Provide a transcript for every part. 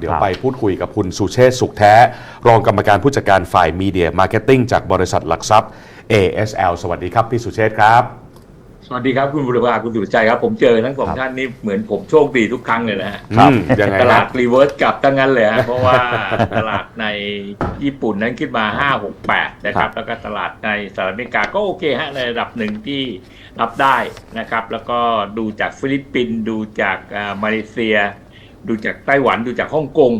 เดี๋ยวครับไปพูดคุยกับคุณสุเชษฐ์สุขแท้ รองกรรมการผู้จัดการฝ่ายมีเดียมาร์เก็ตติ้งจากบริษัทหลักทรัพย์ ASL สวัสดีครับ พี่สุเชษฐ์ครับ สวัสดีครับคุณบุรพาคุณสุรชัยครับ ผมเจอทั้งสองครับท่านนี่เหมือนผมโชคดีทุกครั้งเลยนะฮะครับอืมยังไงตคลารับดรีเวิร์สกลับตั้งนั้นเลยฮะเพราะว่าตลาดในญี่ปุ่นนั้นขึ้นมา 5 6 8 นะครับ แล้วก็ตลาดในสหรัฐอเมริกาก็โอเคฮะในระดับหนึ่งที่รับได้นะครับ แล้วก็ดูจากฟิลิปปินส์ดูจากอ่ามาเลเซีย ดูจากไต้หวันดูจากฮ่องกง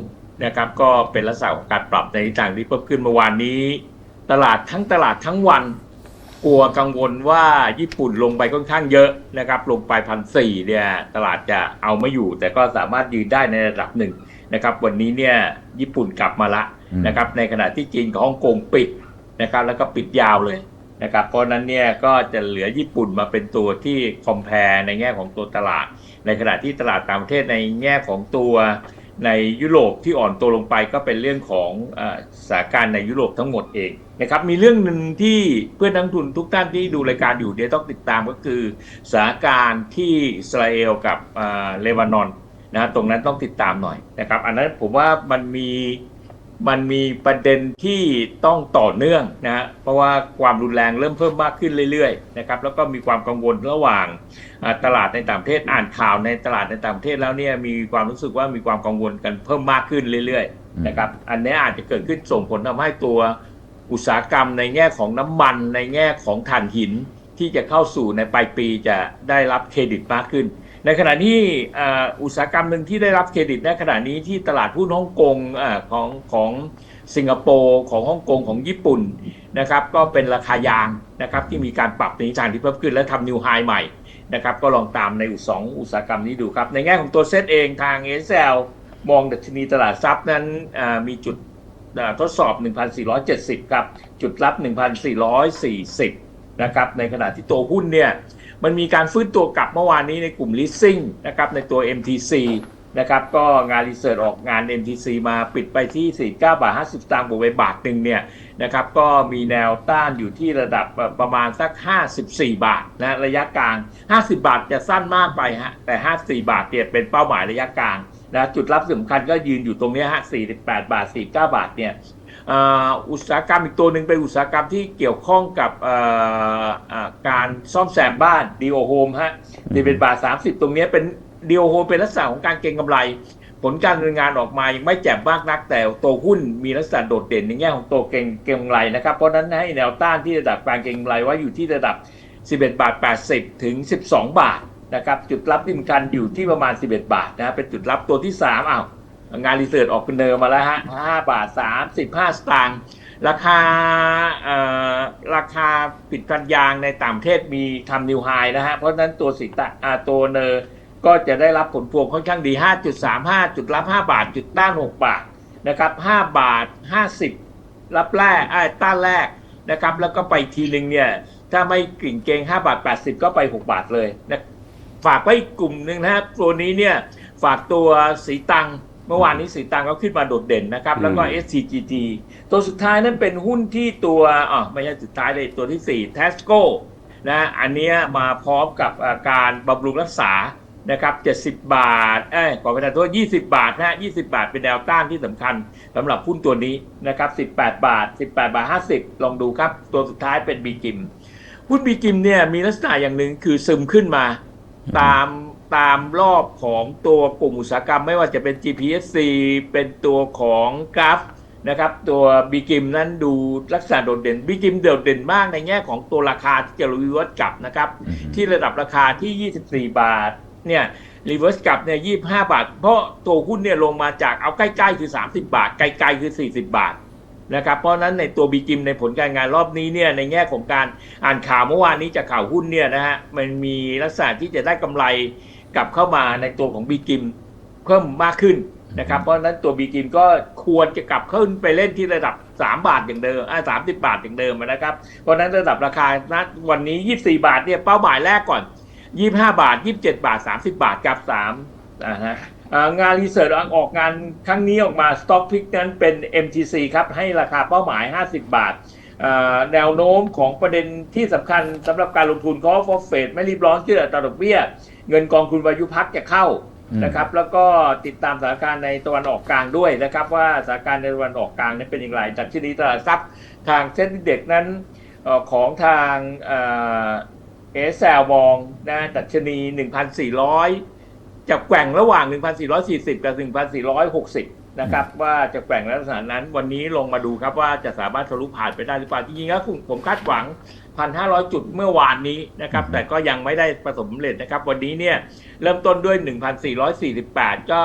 นะครับก็เป็นลักษณะของการปรับในทิศทางที่เพิ่มขึ้นเมื่อวานนี้ ตลาดทั้งตลาดทั้งวัน กลัวกังวลว่าญี่ปุ่นลงไปค่อนข้างเยอะนะครับลงไปพันสี่เนี่ยตลาดจะเอาไม่อยู่ แต่ก็สามารถยืนได้ในระดับหนึ่งนะครับวันนี้เนี่ยญี่ปุ่นกลับมาละอืมนะครับในขณะที่จีนกับฮ่องกงปิดนะครับแล้วก็ปิดยาวเลยนะครับเพราะฉะนั้นเนี่ยก็จะเหลือญี่ปุ่นมาเป็นตัวที่คอมเพลในแง่ของตัวตลาด ในขณะที่ตลาดต่างประเทศในแง่ของตัวในยุโรปที่อ่อนตัวลงไปก็เป็นเรื่องของอสถานการณ์ในยุโรปทั้งหมดเองนะครับมีเรื่องหนึ่งที่เพื่อนนักทุนทุกท่านที่ดูรายการอยู่เดี๋ยวต้องติดตามก็คือสถานการณ์ที่อิสราเอลกับเลบานอนนะฮะตรงนั้นต้องติดตามหน่อยนะครับอันนั้นผมว่ามันมี มันมีประเด็นที่ต้องต่อเนื่องนะฮะเพราะว่าความรุนแรงเริ่มเพิ่มมากขึ้นเรื่อยๆนะครับแล้วก็มีความกังวลระหว่างอ่าตลาดในต่างประเทศอ่านข่าวในตลาดในต่างประเทศแล้วเนี่ยมีความรู้สึกว่ามีความกังวลกันเพิ่มมากขึ้นเรื่อยอืมๆนะครับอันนี้อาจจะเกิดขึ้นส่งผลทำให้ตัวอุตสาหกรรมในแง่ของน้ำมันในแง่ของถ่านหินที่จะเข้าสู่ในปลายปีจะได้รับเครดิตมากขึ้น ในขณะที่อุตสาหกรรมหนึ่งที่ได้รับเครดิตในขณะนี้ที่ตลาดหุ้นฮ่องกงอของของสิงคโปร์ของฮ่องกงของญี่ปุ่นนะครับก็เป็นราคายางนะครับที่มีการปรับในทิศทางที่เพิ่มขึ้นและทำนิวไฮใหม่นะครับก็ลองตามในอุตสองอุตสาหกรรมนี้ดูครับ ในแง่ของตัวเซตเองทาง s อ l มองดัชนีตลาดทรัพย์นั้นมีจุดอ่าทดสอบ 1,470 ครับ จุดรับ 1,440 นะครับในขณะที่ตัวหุ้นเนี่ย มันมีการฟื้นตัวกลับเมื่อวานนี้ในกลุ่ม leasing นะครับในตัว MTC นะครับก็งานรีเสิร์ชออกงาน MTC มาปิดไปที่ 49 บาท 50 สตางค์บวกไปบาทหนึ่งเนี่ยนะครับก็มีแนวต้านอยู่ที่ระดับประมาณสัก 54 บาทนะระยะกลาง 50 บาทจะสั้นมากไปฮะแต่ 54 บาทเนี่ยเป็นเป้าหมายระยะกลาง นะจุดรับสำคัญก็ยืนอยู่ตรงเนี้ยฮะ 48 บาท 49 บาทเนี่ยอ่าอุตสาหกรรมอีกตัวหนึ่งเป็นอุตสาหกรรมที่เกี่ยวข้องกับเอ่ออ่าการซ่อมแซมบ้านดีโอโฮมฮะที่เป็นบาท 30 ตรงเนี้ยเป็นดีโอโฮมเป็นลักษณะของการเก็งกำไร ผลการดำเนินงานออกมายังไม่แจ่มมากนัก แต่ตัวหุ้นมีลักษณะโดดเด่นในแง่ของตัวเก่งเก่งกำไรนะครับ เพราะฉะนั้นให้แนวต้านที่ระดับการเก่งกำไรไว้อยู่ที่ระดับ 11 บาท 80 ถึง 12 บาท นะครับจุดรับที่สำคัญอยู่ที่ประมาณ 11 บาทนะเป็นจุดรับตัวที่3อ้าวงานรีเสิร์ชออกเป็นเนินมาแล้วฮะ5บาท 35 สตางค์ราคาราคาปิดกันยางในต่างประเทศมีทำนิวไฮนะฮะ เพราะฉะนั้นตัวสิตะอ่าตัวเนอร์ก็จะได้รับผลพวงค่อนข้างดี 5.35 จุดรับ 5 บาท จุดต้าน 6 บาทนะครับ 5 บาท 50 รับแรกไอ้ต้านแรกนะครับ แล้วก็ไปทีนึงเนี่ย ถ้าไม่กลิ่งเกง 5 บาท 80 ก็ไป 6 บาทเลยนะ ฝากไว้อีกกลุ่มหนึ่งนะครับ ตัวนี้เนี่ยฝากตัวสีตัง เมื่อวานนี้สีตังก็ขึ้นมาโดดเด่นนะครับ แล้วก็ SCGG ตัวสุดท้ายนั้นเป็นหุ้นที่ตัวอ๋อไม่ใช่สุดท้ายเลยตัวที่ 4 Tesco นะอันเนี้ยมาพร้อมกับอาการบำรุงรักษานะครับ 70 บาท เอ้ยขอประทานโทษ20 บาทนะ20 บาทเป็นแนวต้านที่สำคัญสำหรับหุ้นตัวนี้นะครับ 18 บาท 18 บาท 50 ลองดูครับ ตัวสุดท้ายเป็นบีกิม หุ้นบีกิมเนี่ยมีลักษณะอย่างหนึ่งคือซึมขึ้นมา ตามตามรอบของตัวกลุ่มอุตสาหกรรม ไม่ว่าจะเป็น GPSC เป็นตัวของกราฟนะครับตัวบีกิมนั้นดูลักษณะโดดเด่นบีกิมโดดเด่นมากในแง่ของตัวราคาที่จะรีเวิร์สกลับนะครับอืมที่ระดับราคาที่ 24 บาทเนี่ยรีเวิร์สกลับเนี่ย25 บาท เพราะตัวหุ้นเนี่ยลงมาจากเอาใกล้ๆคือ 30 บาท ไกลๆคือ 40 บาท นะครับเพราะนั้นในตัวบีกิมในผลการงานรอบนี้เนี่ยในแง่ของการอ่านข่าวเมื่อวานนี้จากข่าวหุ้นเนี่ยนะฮะมันมีลักษณะที่จะได้กำไรกลับเข้ามาในตัวของบีกิมเพิ่มมากขึ้นนะครับเพราะนั้นตัวบีกิมก็ควรจะกลับขึ้นไปเล่นที่ระดับ 3 บาทอย่างเดิมอ่า30บาทอย่างเดิมนะครับ เพราะนั้นระดับราคาณวันนี้ 24 บาทเนี่ยเป้าหมายแรกก่อน 25 บาท 27 บาท 30 บาทกับ3นะฮะ งานรีเสิร์ชออกงานครั้งนี้ออกมา Stock Pick นั้นเป็น MTC ครับให้ราคาเป้าหมาย 50 บาทอ่าแนวโน้มของประเด็นที่สำคัญสำหรับการลงทุน Call for Fed ไม่รีบร้อนเชื่ออัตราดอกเบี้ย เงินกองทุนวายุพักจะเข้านะครับแล้วก็ติดตามสถานการณ์ในตะวันออกกลางด้วยนะครับว่าสถานการณ์ในตะวันออกกลางนั้นเป็นอย่างไรดัชนีตลาดทรัพย์ทางเซ็นดิเด็กนั้นออของทางเอสแอลมองนะดัชนี 1,400 จะแกว่งระหว่าง 1,440 กับ 1,460 นะครับ ว่าจะแกว่งลักษณะนั้น วันนี้ลงมาดูครับว่าจะสามารถทะลุผ่านไปได้หรือเปล่าจริงๆแล้วผมคาดหวัง 1,500 จุดเมื่อวานนี้นะครับ แต่ก็ยังไม่ได้ประสบผลสำเร็จนะครับ วันนี้เนี่ยเริ่มต้นด้วย 1,448 ก็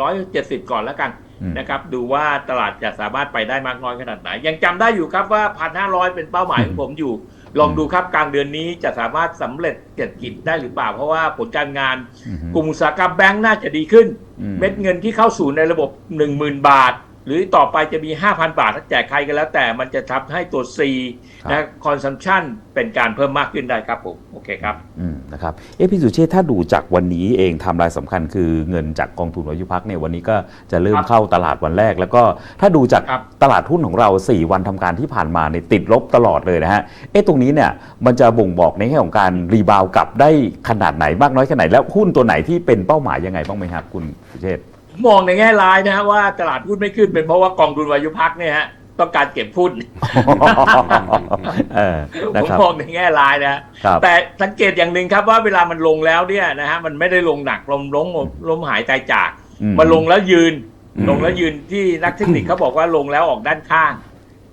1,470 ก่อนแล้วกันอืมนะครับ ดูว่าตลาดจะสามารถไปได้มากน้อยขนาดไหน ยังจำได้อยู่ครับว่า 1,500 เป็นเป้าหมายของผมอยู่ ลองดูครับกลางเดือนนี้จะสามารถสำเร็จเศรษฐกิจได้หรือเปล่า เพราะว่าผลการงานอืมกลุ่มอุตสาหกรรมแบงก์น่าจะดีขึ้นอืมเม็ดเงินที่เข้าสู่ในระบบ 10,000 บาท หรือต่อไปจะมี 5,000 บาทถ้าแจกใครก็แล้ว แต่มันจะทำให้ตัว C ครับนะ consumption เป็นการเพิ่มมากขึ้นได้ครับผม โอเคครับอืม นะครับเอะพี่สุเชษฐ์ถ้าดูจากวันนี้เองไทำลายสำคัญคือเงินจากกองทุนวายุพักเนี่ยวันนี้ก็จะเริ่มครับเข้าตลาดวันแรก แล้วก็ถ้าดูจากครับตลาดหุ้นของเรา 4 วันทำการที่ผ่านมาเนี่ยติดลบตลอดเลยนะฮะเอ๊ะตรงนี้เนี่ยมันจะบ่งบอกในแง่ของการรีบาวกลับได้ขนาดไหนมากน้อยแค่ไหน แล้วหุ้นตัวไหนที่เป็นเป้าหมายยังไงบ้างไหมครับคุณสุเชษฐ์มองในแง่ร้ายนะฮะว่าตลาดหุ้นไม่ขึ้นเป็นเพราะว่ากองทุนวายุพักเนี่ยฮะ ต้องการเก็บหุ้นเออผนะมครับมองในแง่ร้ายนะฮะครับแต่สังเกตอย่างหนึ่งครับว่าเวลามันลงแล้วเนี่ยนะฮะมันไม่ได้ลงหนักลมล้มล้มหายใจจากอืมันลงแล้วยืนอืมลงแล้วยืนที่นักเทคนิคเขาบอกว่าลงแล้วออกด้านข้าง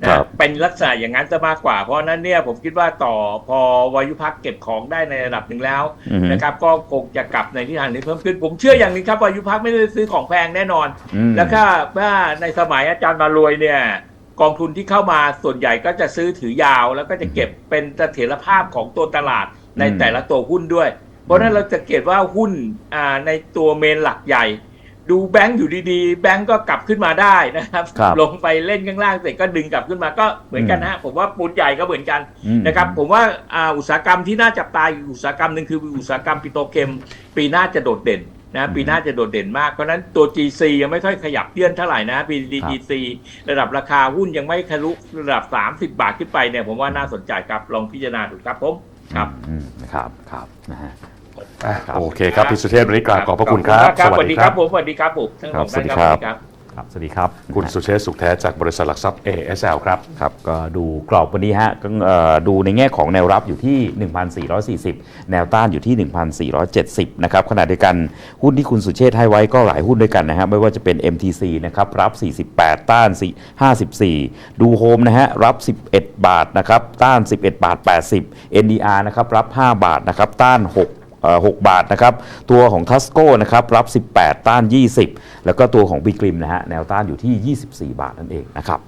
นะครับเป็นลักษณะอย่างนั้นจะมากกว่า เพราะฉะนั้นเนี่ยผมคิดว่าต่อพอวายุพักเก็บของได้ในระดับหนึ่งแล้วอืมนะครับก็คงจะกลับในทิศทางนี้เพิ่มขึ้น ผมเชื่ออย่างหนึงครับวายุพักไม่ได้ซื้อของแพงแน่นอนอืมแล้วก็ว่าในสมัยอาจารย์มารวยเนี่ย กองทุนที่เข้ามาส่วนใหญ่ก็จะซื้อถือยาว แล้วก็จะเก็บเป็นเสถียรภาพของตัวตลาดในอืมแต่ละตัวหุ้นด้วย เพราะฉะนั้นเราจะเก็บว่าหุ้นอ่าในตัวเมนหลักใหญ่ ดูแบงก์อยู่ดีๆ แบงก์ก็กลับขึ้นมาได้นะครับครับลงไปเล่นข้างล่างเสร็จก็ดึงกลับขึ้นมาก็เหมือนกันนะฮะผมว่าปูนใหญ่ก็เหมือนกันอืมนะครับ ผมว่าอ่าอุตสาหกรรมที่น่าจับตาอยู่อุตสาหกรรมหนึ่งคืออุตสาหกรรมปิโตรเคมปีหน้าจะโดดเด่น นะปีหน้าจะโดดเด่นมาก เพราะฉะนั้นตัว GC ยังไม่ค่อยขยับเยื่อนเท่าไหร่นะ PDGC ระดับราคาหุ้นยังไม่ทะลุระดับ 30 บาทขึ้นไปเนี่ยผมว่าน่าสนใจครับลองพิจารณาดูครับผมครับอืมนะครับครับนะฮะอะครับโอเคครับพี่สุเชษฐ์วันนี้กราบขอบพระคุณครับขอณมากสวัสดีครับผมสวัสดีครับผมทั้งสองท่านครับ ครับสวัสดีครับครับสวัสดีครับคุณนะฮะสุเชษฐ์สุขแท้จากบริษัทหลักทรัพย์ ASL ครับครับ ก็ดูกรอบวันนี้ฮะก็เอ่อดูในแง่ของแนวรับอยู่ที่ 1,440 แนวต้านอยู่ที่ 1,470 นะครับขณะเดียวกันหุ้นที่คุณสุเชษฐ์ให้ไว้ก็หลายหุ้นด้วยกันนะฮะไม่ว่าจะเป็น MTC นะครับรับ 48 ต้าน 54 ดูโฮมนะฮะรับ 11 บาทนะครับต้าน 11 บาท 80 NDR นะครับรับ 5 บาทนะครับต้าน6เอ่อ 6 บาทนะครับตัวของทัสโก้นะครับรับ 18 ต้าน 20 แล้วก็ตัวของบีกริมนะฮะแนวต้านอยู่ที่ 24 บาทนั่นเองนะครับ